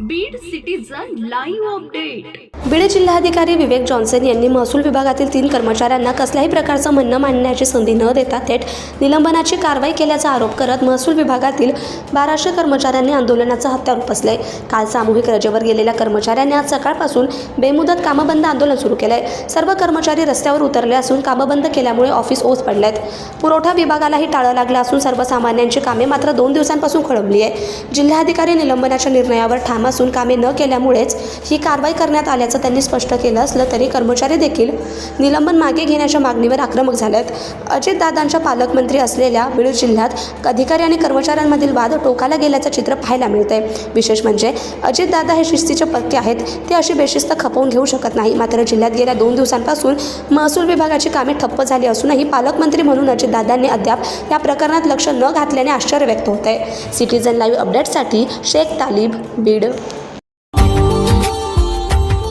Beed citizen live update Beed जिल्हाधिकारी Vivek Johnson यांनी महसूल विभागातील तीन कर्मचाऱ्यांना कसल्याही प्रकारचं म्हणणं मांडण्याची संधी न देता थेट निलंबनाची कारवाई केल्याचा आरोप करत महसूल विभागातील बाराशे कर्मचाऱ्यांनी आंदोलनाचं हत्यार उपसलंय काल सामूहिक रजेवर गेलेल्या कर्मचाऱ्यांनी आज सकाळपासून बेमुदत कामबंद आंदोलन सुरू केलंय. सर्व कर्मचारी रस्त्यावर उतरले असून कामबंद केल्यामुळे ऑफिस ओस पडलेत. पुरवठा विभागालाही टाळं लागलं असून सर्वसामान्यांची कामे मात्र दोन दिवसांपासून खळंबली आहे जिल्हाधिकारी निलंबनाच्या निर्णयावर ठाम असून कामे न केल्यामुळेच ही कारवाई करण्यात आल्याचं त्यांनी स्पष्ट केलं असलं तरी कर्मचारी देखील निलंबन मागे घेण्याच्या मागणीवर आक्रमक झालेत. अजितदादांच्या पालकमंत्री असलेल्या बीड जिल्ह्यात अधिकारी आणि कर्मचाऱ्यांमधील वाद टोकाला गेल्याचं चित्र पाहायला मिळतंय. विशेष म्हणजे अजितदादा हे शिस्तीचे पक्के आहेत ते अशी बेशिस्त खपवून घेऊ शकत नाही. मात्र जिल्ह्यात गेल्या दोन दिवसांपासून महसूल विभागाची कामे ठप्प झाली असूनही पालकमंत्री म्हणून अजितदादांनी अद्याप या प्रकरणात लक्ष न घातल्याने आश्चर्य व्यक्त होत आहे सिटीजन लाईव्ह अपडेटसाठी शेख तालिब बीड.